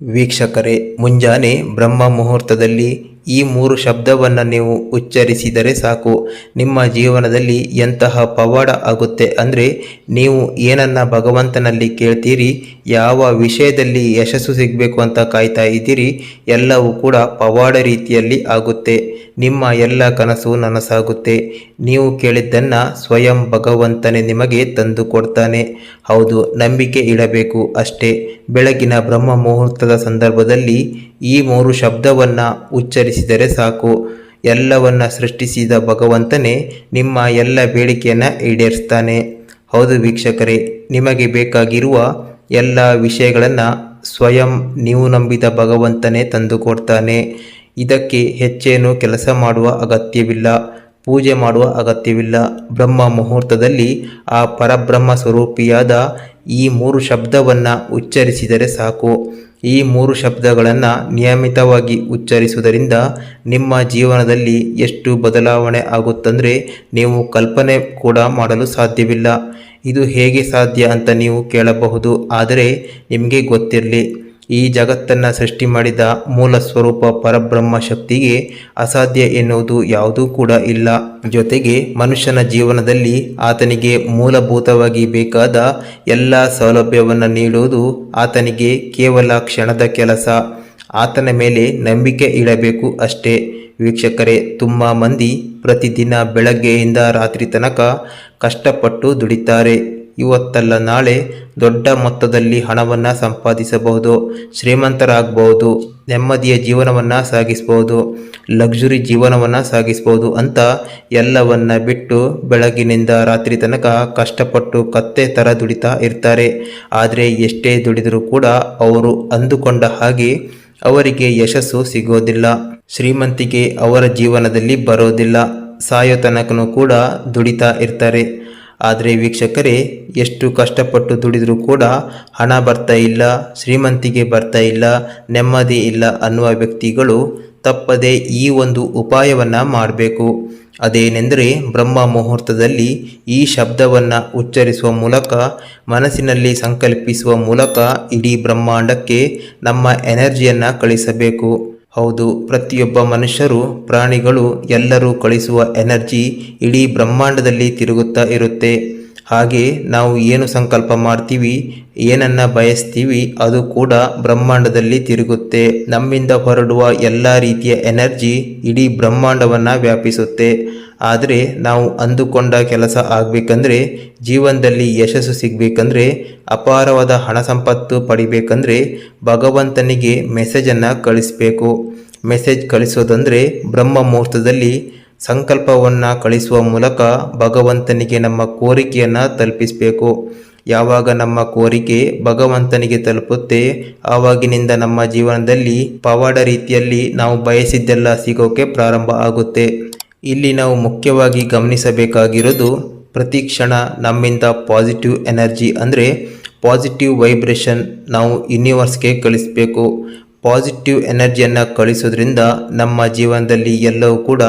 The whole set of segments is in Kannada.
ವೀಕ್ಷಕರೇ ಮುಂಜಾನೆ ಬ್ರಹ್ಮ ಮುಹೂರ್ತದಲ್ಲಿ ಈ ಮೂರು ಶಬ್ದವನ್ನು ನೀವು ಉಚ್ಚರಿಸಿದರೆ ಸಾಕು. ನಿಮ್ಮ ಜೀವನದಲ್ಲಿ ಎಂತಹ ಪವಾಡ ಆಗುತ್ತೆ ಅಂದರೆ ನೀವು ಏನನ್ನ ಭಗವಂತನಲ್ಲಿ ಕೇಳ್ತೀರಿ, ಯಾವ ವಿಷಯದಲ್ಲಿ ಯಶಸ್ಸು ಸಿಗಬೇಕು ಅಂತ ಕಾಯ್ತಾ ಇದ್ದೀರಿ, ಎಲ್ಲವೂ ಕೂಡ ಪವಾಡ ರೀತಿಯಲ್ಲಿ ಆಗುತ್ತೆ. ನಿಮ್ಮ ಎಲ್ಲ ಕನಸು ನನಸಾಗುತ್ತೆ. ನೀವು ಕೇಳಿದ್ದನ್ನು ಸ್ವಯಂ ಭಗವಂತನೇ ನಿಮಗೆ ತಂದು ಕೊಡ್ತಾನೆ. ಹೌದು, ನಂಬಿಕೆ ಇಡಬೇಕು ಅಷ್ಟೇ. ಬೆಳಗಿನ ಬ್ರಹ್ಮ ಮುಹೂರ್ತದ ಸಂದರ್ಭದಲ್ಲಿ ಈ ಮೂರು ಶಬ್ದವನ್ನು ಉಚ್ಚರಿಸಿದರೆ ಸಾಕು. ಎಲ್ಲವನ್ನ ಸೃಷ್ಟಿಸಿದ ಭಗವಂತನೇ ನಿಮ್ಮ ಎಲ್ಲ ಬೇಡಿಕೆಯನ್ನು ಈಡೇರಿಸ್ತಾನೆ. ಹೌದು ವೀಕ್ಷಕರೇ, ನಿಮಗೆ ಬೇಕಾಗಿರುವ ಎಲ್ಲ ವಿಷಯಗಳನ್ನು ಸ್ವಯಂ ನೀವು ನಂಬಿದ ಭಗವಂತನೇ ತಂದುಕೊಡ್ತಾನೆ ಇದಕ್ಕೆ ಹೆಚ್ಚೇನು ಕೆಲಸ ಮಾಡುವ ಅಗತ್ಯವಿಲ್ಲ, ಪೂಜೆ ಮಾಡುವ ಅಗತ್ಯವಿಲ್ಲ. ಬ್ರಹ್ಮ ಮುಹೂರ್ತದಲ್ಲಿ ಆ ಪರಬ್ರಹ್ಮ ಸ್ವರೂಪಿಯಾದ ಈ ಮೂರು ಶಬ್ದವನ್ನು ಉಚ್ಚರಿಸಿದರೆ ಸಾಕು. ಈ ಮೂರು ಶಬ್ದಗಳನ್ನು ನಿಯಮಿತವಾಗಿ ಉಚ್ಚರಿಸುವುದರಿಂದ ನಿಮ್ಮ ಜೀವನದಲ್ಲಿ ಎಷ್ಟು ಬದಲಾವಣೆ ಆಗುತ್ತಂದರೆ ನೀವು ಕಲ್ಪನೆ ಕೂಡ ಮಾಡಲು ಸಾಧ್ಯವಿಲ್ಲ. ಇದು ಹೇಗೆ ಸಾಧ್ಯ ಅಂತ ನೀವು ಕೇಳಬಹುದು, ಆದರೆ ನಿಮಗೆ ಗೊತ್ತಿರಲಿ. ಈ ಜಗತ್ತನ್ನು ಸೃಷ್ಟಿ ಮಾಡಿದ ಮೂಲ ಸ್ವರೂಪ ಪರಬ್ರಹ್ಮ ಶಕ್ತಿಗೆ ಅಸಾಧ್ಯ ಎನ್ನುವುದು ಯಾವುದೂ ಕೂಡ ಇಲ್ಲ. ಜೊತೆಗೆ ಮನುಷ್ಯನ ಜೀವನದಲ್ಲಿ ಆತನಿಗೆ ಮೂಲಭೂತವಾಗಿ ಬೇಕಾದ ಎಲ್ಲ ಸೌಲಭ್ಯವನ್ನು ನೀಡುವುದು ಆತನಿಗೆ ಕೇವಲ ಕ್ಷಣದ ಕೆಲಸ. ಆತನ ಮೇಲೆ ನಂಬಿಕೆ ಇಡಬೇಕು ಅಷ್ಟೇ. ವೀಕ್ಷಕರೇ, ತುಂಬ ಮಂದಿ ಪ್ರತಿದಿನ ಬೆಳಗ್ಗೆಯಿಂದ ರಾತ್ರಿ ತನಕ ಕಷ್ಟಪಟ್ಟು ದುಡಿತಾರೆ. ಇವತ್ತಲ್ಲ ನಾಳೆ ದೊಡ್ಡ ಮೊತ್ತದಲ್ಲಿ ಹಣವನ್ನು ಸಂಪಾದಿಸಬಹುದು, ಶ್ರೀಮಂತರಾಗಬಹುದು, ನೆಮ್ಮದಿಯ ಜೀವನವನ್ನು ಸಾಗಿಸಬಹುದು, ಲಕ್ಸುರಿ ಜೀವನವನ್ನು ಸಾಗಿಸಬಹುದು ಅಂತ ಎಲ್ಲವನ್ನ ಬಿಟ್ಟು ಬೆಳಗಿನಿಂದ ರಾತ್ರಿ ತನಕ ಕಷ್ಟಪಟ್ಟು ಕತ್ತೆ ಥರ ದುಡಿತಾ ಇರ್ತಾರೆ. ಆದರೆ ಎಷ್ಟೇ ದುಡಿದರೂ ಕೂಡ ಅವರು ಅಂದುಕೊಂಡ ಹಾಗೆ ಅವರಿಗೆ ಯಶಸ್ಸು ಸಿಗೋದಿಲ್ಲ. ಶ್ರೀಮಂತಿಕೆ ಅವರ ಜೀವನದಲ್ಲಿ ಬರೋದಿಲ್ಲ. ಸಾಯೋ ತನಕನೂ ಕೂಡ ದುಡಿತಾ ಇರ್ತಾರೆ. ಆದರೆ ವೀಕ್ಷಕರೇ, ಎಷ್ಟು ಕಷ್ಟಪಟ್ಟು ದುಡಿದರೂ ಕೂಡ ಹಣ ಬರ್ತಾ ಇಲ್ಲ, ಶ್ರೀಮಂತಿಗೆ ಬರ್ತಾ ಇಲ್ಲ, ನೆಮ್ಮದಿ ಇಲ್ಲ ಅನ್ನುವ ವ್ಯಕ್ತಿಗಳು ತಪ್ಪದೆ ಈ ಒಂದು ಉಪಾಯವನ್ನು ಮಾಡಬೇಕು. ಅದೇನೆಂದರೆ ಬ್ರಹ್ಮ ಮುಹೂರ್ತದಲ್ಲಿ ಈ ಶಬ್ದವನ್ನು ಉಚ್ಚರಿಸುವ ಮೂಲಕ, ಮನಸ್ಸಿನಲ್ಲಿ ಸಂಕಲ್ಪಿಸುವ ಮೂಲಕ ಇಡೀ ಬ್ರಹ್ಮಾಂಡಕ್ಕೆ ನಮ್ಮ ಎನರ್ಜಿಯನ್ನು ಕಳಿಸಬೇಕು. ಹೌದು, ಪ್ರತಿಯೊಬ್ಬ ಮನುಷ್ಯರು, ಪ್ರಾಣಿಗಳು ಎಲ್ಲರೂ ಕಳಿಸುವ ಎನರ್ಜಿ ಇಡೀ ಬ್ರಹ್ಮಾಂಡದಲ್ಲಿ ತಿರುಗುತ್ತಾ ಇರುತ್ತೆ. ಹಾಗೆ ನಾವು ಏನು ಸಂಕಲ್ಪ ಮಾಡ್ತೀವಿ, ಏನನ್ನ ಬಯಸ್ತೀವಿ, ಅದು ಕೂಡ ಬ್ರಹ್ಮಾಂಡದಲ್ಲಿ ತಿರುಗುತ್ತೆ. ನಮ್ಮಿಂದ ಹೊರಡುವ ಎಲ್ಲ ರೀತಿಯ ಎನರ್ಜಿ ಇಡೀ ಬ್ರಹ್ಮಾಂಡವನ್ನು ವ್ಯಾಪಿಸುತ್ತೆ. ಆದರೆ ನಾವು ಅಂದುಕೊಂಡ ಕೆಲಸ ಆಗಬೇಕಂದ್ರೆ, ಜೀವನದಲ್ಲಿ ಯಶಸ್ಸು ಸಿಗಬೇಕಂದ್ರೆ, ಅಪಾರವಾದ ಹಣ ಸಂಪತ್ತು ಪಡಿಬೇಕಂದ್ರೆ ಭಗವಂತನಿಗೆ ಮೆಸೇಜನ್ನು ಕಳಿಸಬೇಕು. ಮೆಸೇಜ್ ಕಳಿಸೋದಂದರೆ ಬ್ರಹ್ಮ ಮುಹೂರ್ತದಲ್ಲಿ ಸಂಕಲ್ಪವನ್ನು ಕಳಿಸುವ ಮೂಲಕ ಭಗವಂತನಿಗೆ ನಮ್ಮ ಕೋರಿಕೆಯನ್ನು ತಲುಪಿಸಬೇಕು. ಯಾವಾಗ ನಮ್ಮ ಕೋರಿಕೆ ಭಗವಂತನಿಗೆ ತಲುಪುತ್ತೆ, ಆವಾಗಿನಿಂದ ನಮ್ಮ ಜೀವನದಲ್ಲಿ ಪವಾಡ ರೀತಿಯಲ್ಲಿ ನಾವು ಬಯಸಿದ್ದೆಲ್ಲ ಸಿಗೋಕೆ ಪ್ರಾರಂಭ ಆಗುತ್ತೆ. ಇಲ್ಲಿ ನಾವು ಮುಖ್ಯವಾಗಿ ಗಮನಿಸಬೇಕಾಗಿರೋದು ಪ್ರತಿ ಕ್ಷಣ ನಮ್ಮಿಂದ ಪಾಸಿಟಿವ್ ಎನರ್ಜಿ ಅಂದರೆ ಪಾಸಿಟಿವ್ ವೈಬ್ರೇಷನ್ ನಾವು ಯೂನಿವರ್ಸ್ಗೆ ಕಳಿಸಬೇಕು. ಪಾಸಿಟಿವ್ ಎನರ್ಜಿಯನ್ನು ಕಳಿಸೋದ್ರಿಂದ ನಮ್ಮ ಜೀವನದಲ್ಲಿ ಎಲ್ಲವೂ ಕೂಡ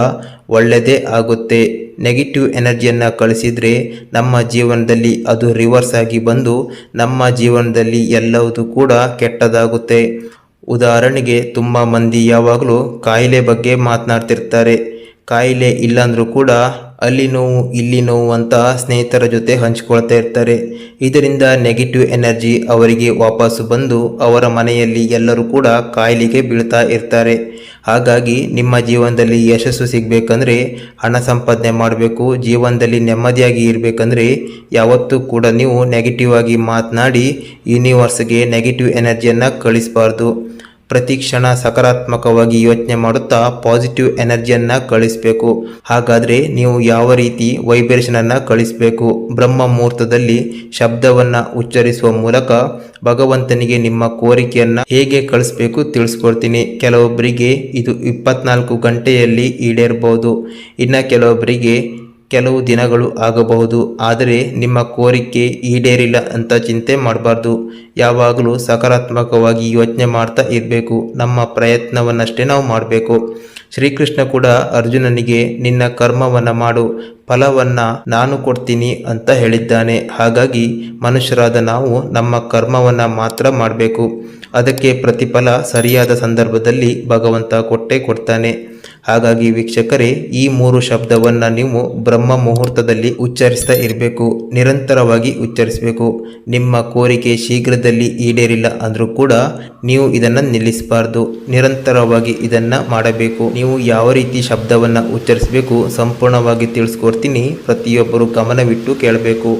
ಒಳ್ಳೆಯದೇ ಆಗುತ್ತೆ. ನೆಗೆಟಿವ್ ಎನರ್ಜಿಯನ್ನು ಕಳಿಸಿದರೆ ನಮ್ಮ ಜೀವನದಲ್ಲಿ ಅದು ರಿವರ್ಸ್ ಆಗಿ ಬಂದು ನಮ್ಮ ಜೀವನದಲ್ಲಿ ಎಲ್ಲವೂ ಕೂಡ ಕೆಟ್ಟದಾಗುತ್ತೆ. ಉದಾಹರಣೆಗೆ ತುಂಬ ಮಂದಿ ಯಾವಾಗಲೂ ಕಾಯಿಲೆ ಬಗ್ಗೆ ಮಾತನಾಡ್ತಿರ್ತಾರೆ. ಕಾಯಿಲೆ ಇಲ್ಲಾಂದರೂ ಕೂಡ ಅಲ್ಲಿ ನೋವು, ಇಲ್ಲಿ ನೋವು ಅಂತ ಸ್ನೇಹಿತರ ಜೊತೆ ಹಂಚಿಕೊಳ್ತಾ ಇರ್ತಾರೆ. ಇದರಿಂದ ನೆಗೆಟಿವ್ ಎನರ್ಜಿ ಅವರಿಗೆ ವಾಪಸ್ಸು ಬಂದು ಅವರ ಮನೆಯಲ್ಲಿ ಎಲ್ಲರೂ ಕೂಡ ಕಾಯಿಲೆಗೆ ಬೀಳ್ತಾ ಇರ್ತಾರೆ. ಹಾಗಾಗಿ ನಿಮ್ಮ ಜೀವನದಲ್ಲಿ ಯಶಸ್ಸು ಸಿಗಬೇಕಂದ್ರೆ ಹಣ ಸಂಪಾದನೆ ಮಾಡಬೇಕು, ಜೀವನದಲ್ಲಿ ನೆಮ್ಮದಿಯಾಗಿ ಇರಬೇಕಂದ್ರೆ ಯಾವತ್ತೂ ಕೂಡ ನೀವು ನೆಗೆಟಿವ್ ಆಗಿ ಮಾತನಾಡಿ ಯೂನಿವರ್ಸ್ಗೆ ನೆಗೆಟಿವ್ ಎನರ್ಜಿಯನ್ನು ಕಳಿಸಬಾರ್ದು. ಪ್ರತಿ ಕ್ಷಣ ಸಕಾರಾತ್ಮಕವಾಗಿ ಯೋಚನೆ ಮಾಡುತ್ತಾ ಪಾಸಿಟಿವ್ ಎನರ್ಜಿಯನ್ನು ಕಳಿಸಬೇಕು. ಹಾಗಾದರೆ ನೀವು ಯಾವ ರೀತಿ ವೈಬ್ರೇಷನನ್ನು ಕಳಿಸಬೇಕು? ಬ್ರಹ್ಮ ಮುಹೂರ್ತದಲ್ಲಿ ಶಬ್ದವನ್ನು ಉಚ್ಚರಿಸುವ ಮೂಲಕ ಭಗವಂತನಿಗೆ ನಿಮ್ಮ ಕೋರಿಕೆಯನ್ನು ಹೇಗೆ ಕಳಿಸ್ಬೇಕು ತಿಳಿಸ್ಕೊಡ್ತೀನಿ ಕೆಲವೊಬ್ಬರಿಗೆ ಇದು ಇಪ್ಪತ್ನಾಲ್ಕು ಗಂಟೆಯಲ್ಲಿ ಈಡೇರಬಹುದು ಇನ್ನು ಕೆಲವೊಬ್ಬರಿಗೆ ಕೆಲವು ದಿನಗಳು ಆಗಬಹುದು. ಆದರೆ ನಿಮ್ಮ ಕೋರಿಕೆ ಈಡೇರಿಲ್ಲ ಅಂತ ಚಿಂತೆ ಮಾಡಬಾರ್ದು. ಯಾವಾಗಲೂ ಸಕಾರಾತ್ಮಕವಾಗಿ ಯೋಚನೆ ಮಾಡ್ತಾ ಇರಬೇಕು. ನಮ್ಮ ಪ್ರಯತ್ನವನ್ನಷ್ಟೇ ನಾವು ಮಾಡಬೇಕು. ಶ್ರೀಕೃಷ್ಣ ಕೂಡ ಅರ್ಜುನನಿಗೆ, ನಿನ್ನ ಕರ್ಮವನ್ನು ಮಾಡು. ಫಲವನ್ನ ನಾನು ಕೊಡ್ತೀನಿ ಅಂತ ಹೇಳಿದ್ದಾನೆ. ಹಾಗಾಗಿ ಮನುಷ್ಯರಾದ ನಾವು ನಮ್ಮ ಕರ್ಮವನ್ನ ಮಾತ್ರ ಮಾಡಬೇಕು. ಅದಕ್ಕೆ ಪ್ರತಿಫಲ ಸರಿಯಾದ ಸಂದರ್ಭದಲ್ಲಿ ಭಗವಂತ ಕೊಟ್ಟೇ ಕೊಡ್ತಾನೆ. ಹಾಗಾಗಿ ವೀಕ್ಷಕರೇ, ಈ ಮೂರು ಶಬ್ದವನ್ನು ನೀವು ಬ್ರಹ್ಮ ಮುಹೂರ್ತದಲ್ಲಿ ಉಚ್ಚರಿಸ್ತಾ ಇರಬೇಕು, ನಿರಂತರವಾಗಿ ಉಚ್ಚರಿಸಬೇಕು. ನಿಮ್ಮ ಕೋರಿಕೆ ಶೀಘ್ರದಲ್ಲಿ ಈಡೇರಿಲ್ಲ ಅಂದರೂ ಕೂಡ ನೀವು ಇದನ್ನು ನಿಲ್ಲಿಸಬಾರ್ದು. ನಿರಂತರವಾಗಿ ಇದನ್ನು ಮಾಡಬೇಕು. ನೀವು ಯಾವ ರೀತಿ ಶಬ್ದವನ್ನು ಉಚ್ಚರಿಸಬೇಕು ಸಂಪೂರ್ಣವಾಗಿ ತಿಳಿಸ್ಕೊಡ್ತೀನಿ. ಪ್ರತಿಯೊಬ್ಬರು ಗಮನವಿಟ್ಟು ಕೇಳಬೇಕು.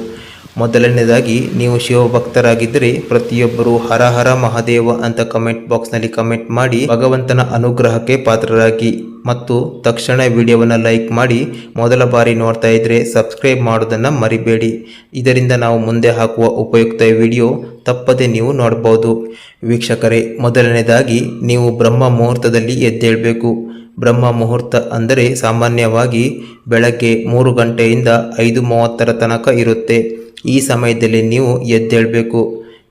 ಮೊದಲನೇದಾಗಿ, ನೀವು ಶಿವಭಕ್ತರಾಗಿದ್ದರೆ ಪ್ರತಿಯೊಬ್ಬರು ಹರ ಹರ ಮಹಾದೇವ ಅಂತ ಕಮೆಂಟ್ ಬಾಕ್ಸ್ನಲ್ಲಿ ಕಮೆಂಟ್ ಮಾಡಿ ಭಗವಂತನ ಅನುಗ್ರಹಕ್ಕೆ ಪಾತ್ರರಾಗಿ. ಮತ್ತು ತಕ್ಷಣ ವಿಡಿಯೋವನ್ನು ಲೈಕ್ ಮಾಡಿ ಮೊದಲ ಬಾರಿ ನೋಡ್ತಾ ಇದ್ದರೆ ಸಬ್ಸ್ಕ್ರೈಬ್ ಮಾಡೋದನ್ನು ಮರಿಬೇಡಿ. ಇದರಿಂದ ನಾವು ಮುಂದೆ ಹಾಕುವ ಉಪಯುಕ್ತ ವಿಡಿಯೋ ತಪ್ಪದೆ ನೀವು ನೋಡ್ಬೋದು. ವೀಕ್ಷಕರೇ ಮೊದಲನೇದಾಗಿ ನೀವು ಬ್ರಹ್ಮ ಮುಹೂರ್ತದಲ್ಲಿ ಎದ್ದೇಳಬೇಕು. ಬ್ರಹ್ಮ ಮುಹೂರ್ತ ಅಂದರೆ ಸಾಮಾನ್ಯವಾಗಿ ಬೆಳಗ್ಗೆ ಮೂರು ಗಂಟೆಯಿಂದ ಐದು ಮೂವತ್ತರ ತನಕ ಇರುತ್ತೆ. ಈ ಸಮಯದಲ್ಲಿ ನೀವು ಎದ್ದೇಳಬೇಕು.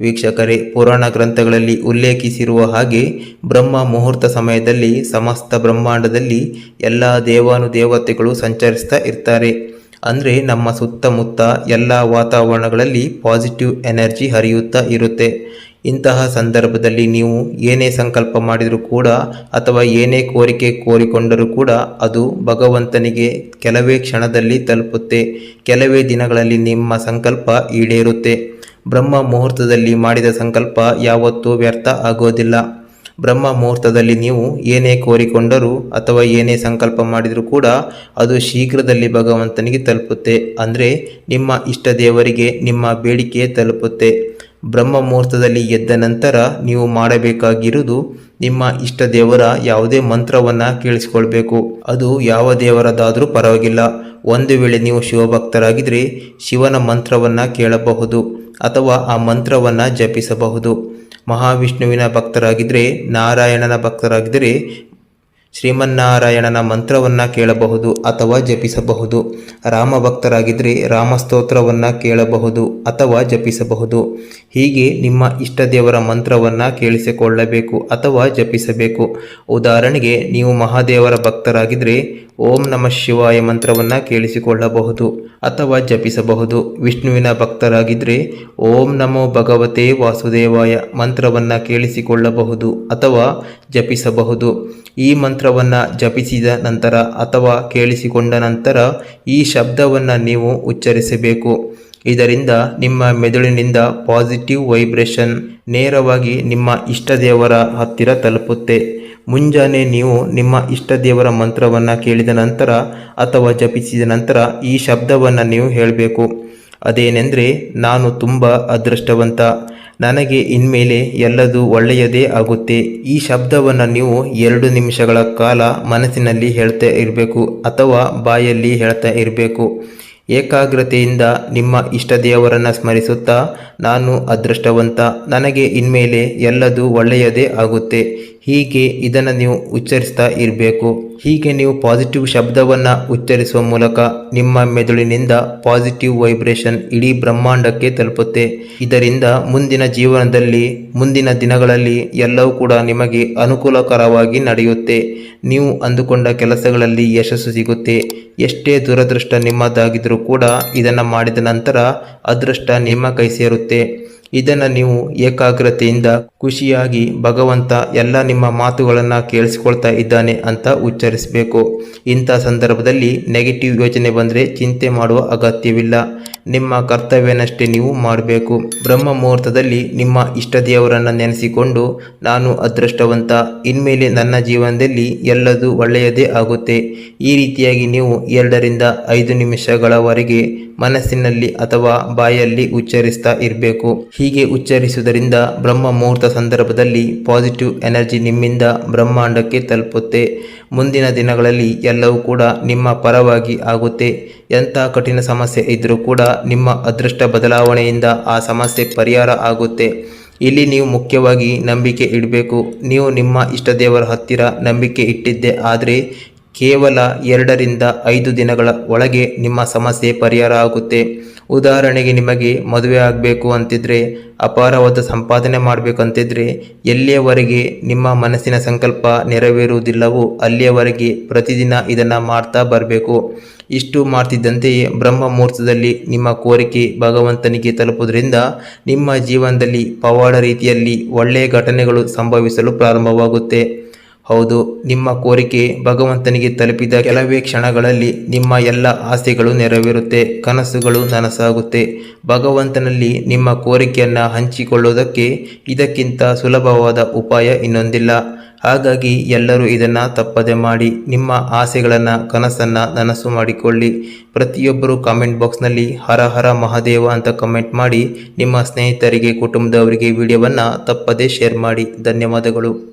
ವೀಕ್ಷಕರೇ, ಪುರಾಣ ಗ್ರಂಥಗಳಲ್ಲಿ ಉಲ್ಲೇಖಿಸಿರುವ ಹಾಗೆ ಬ್ರಹ್ಮ ಮುಹೂರ್ತ ಸಮಯದಲ್ಲಿ ಸಮಸ್ತ ಬ್ರಹ್ಮಾಂಡದಲ್ಲಿ ಎಲ್ಲ ದೇವಾನುದೇವತೆಗಳು ಸಂಚರಿಸ್ತಾ ಇರ್ತಾರೆ. ಅಂದರೆ ನಮ್ಮ ಸುತ್ತಮುತ್ತ ಎಲ್ಲ ವಾತಾವರಣಗಳಲ್ಲಿ ಪಾಸಿಟಿವ್ ಎನರ್ಜಿ ಹರಿಯುತ್ತಾ ಇರುತ್ತೆ. ಇಂತಹ ಸಂದರ್ಭದಲ್ಲಿ ನೀವು ಏನೇ ಸಂಕಲ್ಪ ಮಾಡಿದರೂ ಕೂಡ ಅಥವಾ ಏನೇ ಕೋರಿಕೆ ಕೋರಿಕೊಂಡರೂ ಕೂಡ ಅದು ಭಗವಂತನಿಗೆ ಕೆಲವೇ ಕ್ಷಣದಲ್ಲಿ ತಲುಪುತ್ತೆ. ಕೆಲವೇ ದಿನಗಳಲ್ಲಿ ನಿಮ್ಮ ಸಂಕಲ್ಪ ಈಡೇರುತ್ತೆ. ಬ್ರಹ್ಮ ಮುಹೂರ್ತದಲ್ಲಿ ಮಾಡಿದ ಸಂಕಲ್ಪ ಯಾವತ್ತೂ ವ್ಯರ್ಥ ಆಗೋದಿಲ್ಲ. ಬ್ರಹ್ಮ ಮುಹೂರ್ತದಲ್ಲಿ ನೀವು ಏನೇ ಕೋರಿಕೊಂಡರೂ ಅಥವಾ ಏನೇ ಸಂಕಲ್ಪ ಮಾಡಿದರೂ ಕೂಡ ಅದು ಶೀಘ್ರದಲ್ಲಿ ಭಗವಂತನಿಗೆ ತಲುಪುತ್ತೆ. ಅಂದರೆ ನಿಮ್ಮ ಇಷ್ಟ ದೇವರಿಗೆ ನಿಮ್ಮ ಬೇಡಿಕೆ ತಲುಪುತ್ತೆ. ಬ್ರಹ್ಮ ಮುಹೂರ್ತದಲ್ಲಿ ಎದ್ದ ನಂತರ ನೀವು ಮಾಡಬೇಕಾಗಿರುವುದು ನಿಮ್ಮ ಇಷ್ಟ ದೇವರ ಯಾವುದೇ ಮಂತ್ರವನ್ನು ಕೇಳಿಸಿಕೊಳ್ಬೇಕು. ಅದು ಯಾವ ದೇವರದಾದರೂ ಪರವಾಗಿಲ್ಲ. ಒಂದು ವೇಳೆ ನೀವು ಶಿವಭಕ್ತರಾಗಿದ್ದರೆ ಶಿವನ ಮಂತ್ರವನ್ನು ಕೇಳಬಹುದು. ಅಥವಾ ಆ ಮಂತ್ರವನ್ನು ಜಪಿಸಬಹುದು. ಮಹಾವಿಷ್ಣುವಿನ ಭಕ್ತರಾಗಿದ್ದರೆ ನಾರಾಯಣನ ಭಕ್ತರಾಗಿದ್ದರೆ ಶ್ರೀಮನ್ನಾರಾಯಣನ ಮಂತ್ರವನ್ನು ಕೇಳಬಹುದು ಅಥವಾ ಜಪಿಸಬಹುದು. ರಾಮ ಭಕ್ತರಾಗಿದ್ದರೆ ರಾಮಸ್ತೋತ್ರವನ್ನು ಕೇಳಬಹುದು ಅಥವಾ ಜಪಿಸಬಹುದು. ಹೀಗೆ ನಿಮ್ಮ ಇಷ್ಟ ದೇವರ ಮಂತ್ರವನ್ನು ಕೇಳಿಸಿಕೊಳ್ಳಬೇಕು ಅಥವಾ ಜಪಿಸಬೇಕು. ಉದಾಹರಣೆಗೆ, ನೀವು ಮಹಾದೇವರ ಭಕ್ತರಾಗಿದ್ದರೆ ಓಂ ನಮ ಶಿವಾಯ ಮಂತ್ರವನ್ನು ಕೇಳಿಸಿಕೊಳ್ಳಬಹುದು ಅಥವಾ ಜಪಿಸಬಹುದು. ವಿಷ್ಣುವಿನ ಭಕ್ತರಾಗಿದ್ದರೆ ಓಂ ನಮೋ ಭಗವತೆ ವಾಸುದೇವಾಯ ಮಂತ್ರವನ್ನು ಕೇಳಿಸಿಕೊಳ್ಳಬಹುದು ಅಥವಾ ಜಪಿಸಬಹುದು. ಈ ಮಂತ್ರವನ್ನು ಜಪಿಸಿದ ನಂತರ ಅಥವಾ ಕೇಳಿಸಿಕೊಂಡ ನಂತರ ಈ ಶಬ್ದವನ್ನು ನೀವು ಉಚ್ಚರಿಸಬೇಕು. ಇದರಿಂದ ನಿಮ್ಮ ಮೆದುಳಿನಿಂದ ಪಾಸಿಟಿವ್ ವೈಬ್ರೇಷನ್ ನೇರವಾಗಿ ನಿಮ್ಮ ಇಷ್ಟದೇವರ ಹತ್ತಿರ ತಲುಪುತ್ತೆ. ಮುಂಜಾನೆ ನೀವು ನಿಮ್ಮ ಇಷ್ಟ ದೇವರ ಮಂತ್ರವನ್ನು ಕೇಳಿದ ನಂತರ ಅಥವಾ ಜಪಿಸಿದ ನಂತರ ಈ ಶಬ್ದವನ್ನು ನೀವು ಹೇಳಬೇಕು. ಅದೇನೆಂದರೆ, ನಾನು ತುಂಬ ಅದೃಷ್ಟವಂತ. ನನಗೆ ಇನ್ಮೇಲೆ ಎಲ್ಲದೂ ಒಳ್ಳೆಯದೇ ಆಗುತ್ತೆ. ಈ ಶಬ್ದವನ್ನು ನೀವು ಎರಡು ನಿಮಿಷಗಳ ಕಾಲ ಮನಸ್ಸಿನಲ್ಲಿ ಹೇಳ್ತಾ ಇರಬೇಕು ಅಥವಾ ಬಾಯಲ್ಲಿ ಹೇಳ್ತಾ ಇರಬೇಕು. ಏಕಾಗ್ರತೆಯಿಂದ ನಿಮ್ಮ ಇಷ್ಟ ದೇವರನ್ನು ಸ್ಮರಿಸುತ್ತಾ ನಾನು ಅದೃಷ್ಟವಂತ. ನನಗೆ ಇನ್ಮೇಲೆ ಎಲ್ಲದೂ ಒಳ್ಳೆಯದೇ ಆಗುತ್ತೆ. ಹೀಗೆ ಇದನ್ನು ನೀವು ಉಚ್ಚರಿಸ್ತಾ ಇರಬೇಕು. ಹೀಗೆ ನೀವು ಪಾಸಿಟಿವ್ ಶಬ್ದವನ್ನು ಉಚ್ಚರಿಸುವ ಮೂಲಕ ನಿಮ್ಮ ಮೆದುಳಿನಿಂದ ಪಾಸಿಟಿವ್ ವೈಬ್ರೇಷನ್ ಇಡೀ ಬ್ರಹ್ಮಾಂಡಕ್ಕೆ ತಲುಪುತ್ತೆ. ಇದರಿಂದ ಮುಂದಿನ ಜೀವನದಲ್ಲಿ, ಮುಂದಿನ ದಿನಗಳಲ್ಲಿ ಎಲ್ಲವೂ ಕೂಡ ನಿಮಗೆ ಅನುಕೂಲಕರವಾಗಿ ನಡೆಯುತ್ತೆ. ನೀವು ಅಂದುಕೊಂಡ ಕೆಲಸಗಳಲ್ಲಿ ಯಶಸ್ಸು ಸಿಗುತ್ತೆ. ಎಷ್ಟೇ ದುರದೃಷ್ಟ ನಿಮ್ಮದಾಗಿದ್ದರೂ ಕೂಡ ಇದನ್ನು ಮಾಡಿದ ನಂತರ ಅದೃಷ್ಟ ನಿಮ್ಮ ಕೈ ಸೇರುತ್ತೆ. ಇದನ್ನು ನೀವು ಏಕಾಗ್ರತೆಯಿಂದ ಖುಷಿಯಾಗಿ ಭಗವಂತ ಎಲ್ಲ ನಿಮ್ಮ ಮಾತುಗಳನ್ನು ಕೇಳಿಸ್ಕೊಳ್ತಾ ಇದ್ದಾನೆ ಅಂತ ಉಚ್ಚರಿಸಬೇಕು. ಇಂಥ ಸಂದರ್ಭದಲ್ಲಿ ನೆಗೆಟಿವ್ ಯೋಚನೆ ಬಂದರೆ ಚಿಂತೆ ಮಾಡುವ ಅಗತ್ಯವಿಲ್ಲ. ನಿಮ್ಮ ಕರ್ತವ್ಯನಷ್ಟೇ ನೀವು ಮಾಡಬೇಕು. ಬ್ರಹ್ಮ ಮುಹೂರ್ತದಲ್ಲಿ ನಿಮ್ಮ ಇಷ್ಟ ದೇವರನ್ನು ನೆನೆಸಿಕೊಂಡು ನಾನು ಅದೃಷ್ಟವಂತ. ಇನ್ಮೇಲೆ ನನ್ನ ಜೀವನದಲ್ಲಿ ಎಲ್ಲದೂ ಒಳ್ಳೆಯದೇ ಆಗುತ್ತೆ. ಈ ರೀತಿಯಾಗಿ ನೀವು ಎರಡರಿಂದ ಐದು ನಿಮಿಷಗಳವರೆಗೆ ಮನಸ್ಸಿನಲ್ಲಿ ಅಥವಾ ಬಾಯಲ್ಲಿ ಉಚ್ಚರಿಸ್ತಾ ಇರಬೇಕು. ಹೀಗೆ ಉಚ್ಚರಿಸುವುದರಿಂದ ಬ್ರಹ್ಮ ಮುಹೂರ್ತ ಸಂದರ್ಭದಲ್ಲಿ ಪಾಸಿಟಿವ್ ಎನರ್ಜಿ ನಿಮ್ಮಿಂದ ಬ್ರಹ್ಮಾಂಡಕ್ಕೆ ತಲುಪುತ್ತೆ. ಮುಂದಿನ ದಿನಗಳಲ್ಲಿ ಎಲ್ಲವೂ ಕೂಡ ನಿಮ್ಮ ಪರವಾಗಿ ಆಗುತ್ತೆ. ಎಂಥ ಕಠಿಣ ಸಮಸ್ಯೆ ಇದ್ದರೂ ಕೂಡ ನಿಮ್ಮ ಅದೃಷ್ಟ ಬದಲಾವಣೆಯಿಂದ ಆ ಸಮಸ್ಯೆ ಪರಿಹಾರ ಆಗುತ್ತೆ. ಇಲ್ಲಿ ನೀವು ಮುಖ್ಯವಾಗಿ ನಂಬಿಕೆ ಇಡಬೇಕು. ನೀವು ನಿಮ್ಮ ಇಷ್ಟ ದೇವರ ಹತ್ತಿರ ನಂಬಿಕೆ ಇಟ್ಟಿದ್ದೆ ಆದರೆ ಕೇವಲ ಎರಡರಿಂದ ಐದು ದಿನಗಳ ಒಳಗೆ ನಿಮ್ಮ ಸಮಸ್ಯೆ ಪರಿಹಾರ ಆಗುತ್ತೆ. ಉದಾಹರಣೆಗೆ ನಿಮಗೆ ಮದುವೆ ಆಗಬೇಕು ಅಂತಿದ್ರೆ, ಅಪಾರವಾದ ಸಂಪಾದನೆ ಮಾಡಬೇಕಂತಿದ್ರೆ, ಎಲ್ಲಿಯವರೆಗೆ ನಿಮ್ಮ ಮನಸ್ಸಿನ ಸಂಕಲ್ಪ ನೆರವೇರುವುದಿಲ್ಲವೋ ಅಲ್ಲಿಯವರೆಗೆ ಪ್ರತಿದಿನ ಇದನ್ನು ಮಾಡ್ತಾ ಬರಬೇಕು. ಇಷ್ಟು ಮಾಡ್ತಿದ್ದಂತೆಯೇ ಬ್ರಹ್ಮ ಮುಹೂರ್ತದಲ್ಲಿ ನಿಮ್ಮ ಕೋರಿಕೆ ಭಗವಂತನಿಗೆ ತಲುಪುವುದರಿಂದ ನಿಮ್ಮ ಜೀವನದಲ್ಲಿ ಪವಾಡ ರೀತಿಯಲ್ಲಿ ಒಳ್ಳೆಯ ಘಟನೆಗಳು ಸಂಭವಿಸಲು ಪ್ರಾರಂಭವಾಗುತ್ತೆ. ಹೌದು, ನಿಮ್ಮ ಕೋರಿಕೆ ಭಗವಂತನಿಗೆ ತಲುಪಿದ ಕೆಲವೇ ಕ್ಷಣಗಳಲ್ಲಿ ನಿಮ್ಮ ಎಲ್ಲ ಆಸೆಗಳು ನೆರವೇರುತ್ತೆ, ಕನಸುಗಳು ನನಸಾಗುತ್ತೆ. ಭಗವಂತನಲ್ಲಿ ನಿಮ್ಮ ಕೋರಿಕೆಯನ್ನು ಹಂಚಿಕೊಳ್ಳುವುದಕ್ಕೆ ಇದಕ್ಕಿಂತ ಸುಲಭವಾದ ಉಪಾಯ ಇನ್ನೊಂದಿಲ್ಲ. ಹಾಗಾಗಿ ಎಲ್ಲರೂ ಇದನ್ನು ತಪ್ಪದೆ ಮಾಡಿ, ನಿಮ್ಮ ಆಸೆಗಳನ್ನು, ಕನಸನ್ನು ನನಸು ಮಾಡಿಕೊಳ್ಳಿ. ಪ್ರತಿಯೊಬ್ಬರು ಕಾಮೆಂಟ್ ಬಾಕ್ಸ್ನಲ್ಲಿ ಹರ ಹರ ಮಹಾದೇವ ಅಂತ ಕಮೆಂಟ್ ಮಾಡಿ, ನಿಮ್ಮ ಸ್ನೇಹಿತರಿಗೆ, ಕುಟುಂಬದವರಿಗೆ ವಿಡಿಯೋವನ್ನು ತಪ್ಪದೇ ಶೇರ್ ಮಾಡಿ. ಧನ್ಯವಾದಗಳು.